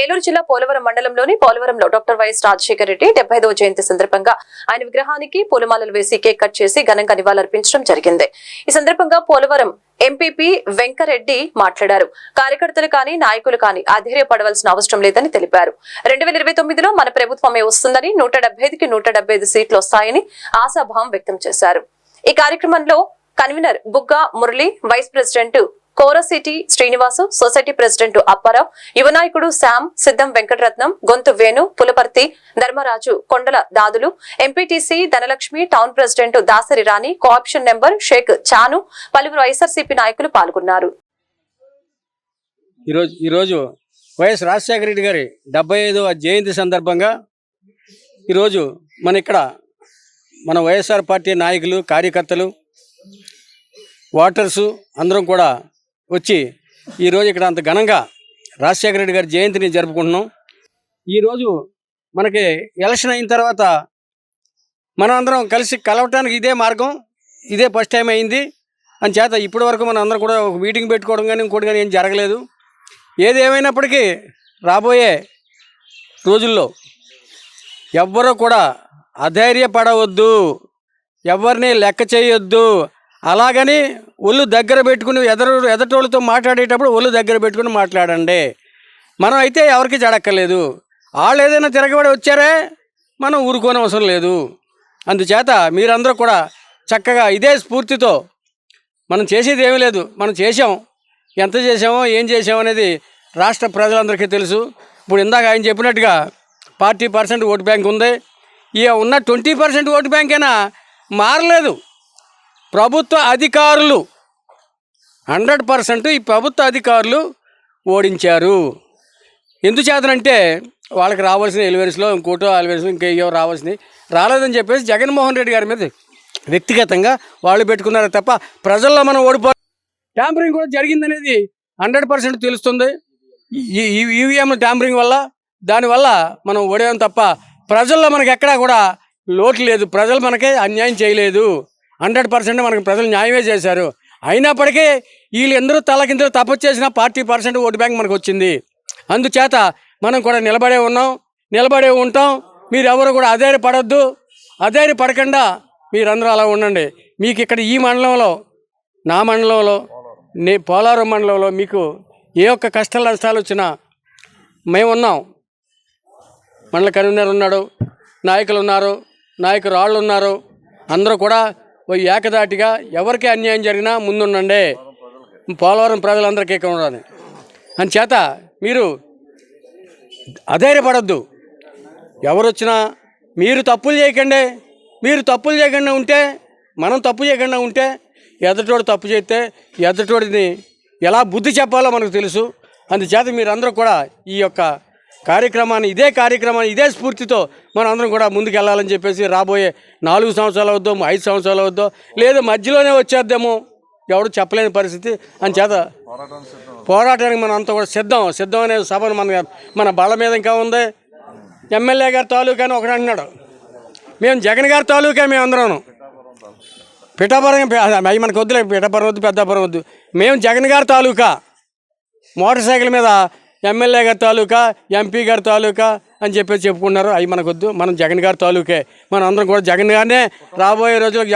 ఏలూరు జిల్లా పోలవరం మండలంలోని పోలవరంలో డాక్టర్ వైఎస్ రాజశేఖర రెడ్డి డెబ్బై జయంతి సందర్భంగా ఆయన విగ్రహానికి పూలమాలలు వేసి కేక్ కట్ చేసి ఘనంగా నివాళులర్పించడం జరిగింది. ఈ సందర్భంగా పోలవరం ఎంపీపీ వెంకరెడ్డి మాట్లాడారు. కార్యకర్తలు కానీ నాయకులు కానీ అధైర్యపడవలసిన అవసరం లేదని తెలిపారు. రెండు వేల ఇరవై తొమ్మిదిలో మన ప్రభుత్వమే వస్తుందని నూట డెబ్బై ఐదుకి నూట డెబ్బై ఐదు సీట్లు వస్తాయని ఆశాభావం వ్యక్తం చేశారు. ఈ కార్యక్రమంలో convener Bugga Murali vice president కోరసిటీ Srinivasu society president Apparao యువ నాయకుడు శామ్ సిద్ధం వెంకటరత్నం గొంతు వేణు పులపర్తి ధర్మరాజు కొండల దాదులు MPTC Dhanalakshmi town president Dasari Rani co-option member Sheikh Chanu పలువురు వైఎస్ఆర్సీపీ నాయకులు పాల్గొన్నారు. ఈరోజు ఈరోజు వైఎస్ రాజశేఖర రెడ్డి గారి డెబ్బై ఐదవ జయంతి సందర్భంగా ఈరోజు మన ఇక్కడ మన వైఎస్ఆర్ పార్టీ నాయకులు కార్యకర్తలు ఓటర్సు అందరం కూడా వచ్చి ఈరోజు ఇక్కడ అంత ఘనంగా రాజశేఖర రెడ్డి గారి జయంతిని జరుపుకుంటున్నాం. ఈరోజు మనకి ఎలక్షన్ అయిన తర్వాత మనం అందరం కలిసి కలవటానికి ఇదే మార్గం ఇదే ఫస్ట్ టైం అయింది. అని చేత ఇప్పటి వరకు మనం అందరం కూడా ఒక మీటింగ్ పెట్టుకోవడం కానీ ఇంకోటి కానీ ఏం జరగలేదు. ఏది ఏమైనప్పటికీ రాబోయే రోజుల్లో ఎవ్వరూ కూడా అధైర్యపడవద్దు. ఎవరిని లెక్క చేయొద్దు. అలాగని ఒళ్ళు దగ్గర పెట్టుకుని ఎదరు ఎదటోళ్ళతో మాట్లాడేటప్పుడు ఒళ్ళు దగ్గర పెట్టుకుని మాట్లాడండి. మనం అయితే ఎవరికి జడక్కర్లేదు. వాళ్ళు ఏదైనా తిరగబడి వచ్చారే మనం ఊరుకోని అవసరం లేదు. అందుచేత మీరందరూ కూడా చక్కగా ఇదే స్ఫూర్తితో మనం చేసేది ఏమీ లేదు. మనం చేసాం ఎంత చేసామో ఏం చేసామో అనేది రాష్ట్ర ప్రజలందరికీ తెలుసు. ఇప్పుడు ఇందాక ఆయన చెప్పినట్టుగా పార్టీ పర్సెంట్ ఓటు బ్యాంక్ ఉంది. ఇక ఉన్న ట్వంటీ పర్సెంట్ ఓటు బ్యాంక్ అయినా మారలేదు. ప్రభుత్వ అధికారులు. హండ్రెడ్ పర్సెంట్ ఈ ప్రభుత్వ అధికారులు ఓడించారు. ఎందుచేతనంటే వాళ్ళకి రావాల్సిన ఎలివెన్స్లో ఇంకోటో ఎలివెన్స్ ఇంకేయో రావాల్సినవి రాలేదని చెప్పేసి జగన్మోహన్ రెడ్డి గారి మీద వ్యక్తిగతంగా వాళ్ళు పెట్టుకున్నారు తప్ప ప్రజల్లో మనం ఓడిపో ట్యాంపరింగ్ కూడా జరిగిందనేది హండ్రెడ్ పర్సెంట్ తెలుస్తుంది. ఈ ఈవీఎం ట్యాంపరింగ్ వల్ల దానివల్ల మనం ఓడాం తప్ప ప్రజల్లో మనకి ఎక్కడా కూడా లోటు లేదు. ప్రజలు మనకి అన్యాయం చేయలేదు. హండ్రెడ్ పర్సెంట్ మనకి ప్రజలు న్యాయమే చేశారు. అయినప్పటికీ వీళ్ళందరూ తలకిందరూ తపస్సు చేసిన పార్టీ పర్సెంట్ ఓటు బ్యాంక్ మనకు వచ్చింది. అందుచేత మనం కూడా నిలబడే ఉన్నాం. నిలబడే ఉంటాం. మీరు ఎవరు కూడా అదేరి అధైర్యపడకుండా మీరందరూ అలా ఉండండి. మీకు ఇక్కడ ఈ మండలంలో నా మండలంలో నే పోలారం మండలంలో మీకు ఏ ఒక్క కష్ట నష్టాలు వచ్చినా మేము ఉన్నాం. మండల కన్వీనర్ ఉన్నాడు. నాయకులు ఉన్నారు. నాయకురాళ్ళు ఉన్నారు. అందరూ కూడా ఏకదాటిగా ఎవరికి అన్యాయం జరిగినా ముందుండండి. పోలవరం ప్రజలందరికీ ఉండాలి. అని చేత మీరు అధైర్యపడద్దు. ఎవరు వచ్చినా మీరు తప్పులు చేయకండి. మీరు తప్పులు చేయకుండా ఉంటే మనం తప్పు చేయకుండా ఉంటే ఎదటోడు తప్పు చేస్తే ఎదటోడిని ఎలా బుద్ధి చెప్పాలో మనకు తెలుసు. అందుచేత మీరందరూ కూడా ఈ యొక్క కార్యక్రమాన్ని ఇదే కార్యక్రమాన్ని ఇదే స్ఫూర్తితో మనం అందరం కూడా ముందుకెళ్ళాలని చెప్పేసి రాబోయే నాలుగు సంవత్సరాలు అవుద్దో ఐదు సంవత్సరాలు అవుద్దో లేదా మధ్యలోనే వచ్చేద్దాము ఎవడు చెప్పలేని పరిస్థితి. అని చేత పోరాటానికి మనం అంతా కూడా సిద్ధం. సిద్ధం అనే సభను మన మన బల మీద ఇంకా ఉంది. ఎమ్మెల్యే గారి తాలూకా అని ఒకడు అంటున్నాడు. మేము జగన్ గారి తాలూకా మేము అందరం. పిఠాపురం అవి మనకు వద్దులే పిఠాపురం వద్దు పెద్దాపురం వద్దు. మేము జగన్ గారి తాలూకా. మోటార్ సైకిల్ మీద ఎమ్మెల్యే గారి తాలూకా ఎంపీ గారి తాలూకా అని చెప్పేసి చెప్పుకున్నారు అవి మనకొద్దు. మనం జగన్ గారి తాలూకే. మనం అందరం కూడా జగన్ గారినే రాబోయే రోజులకు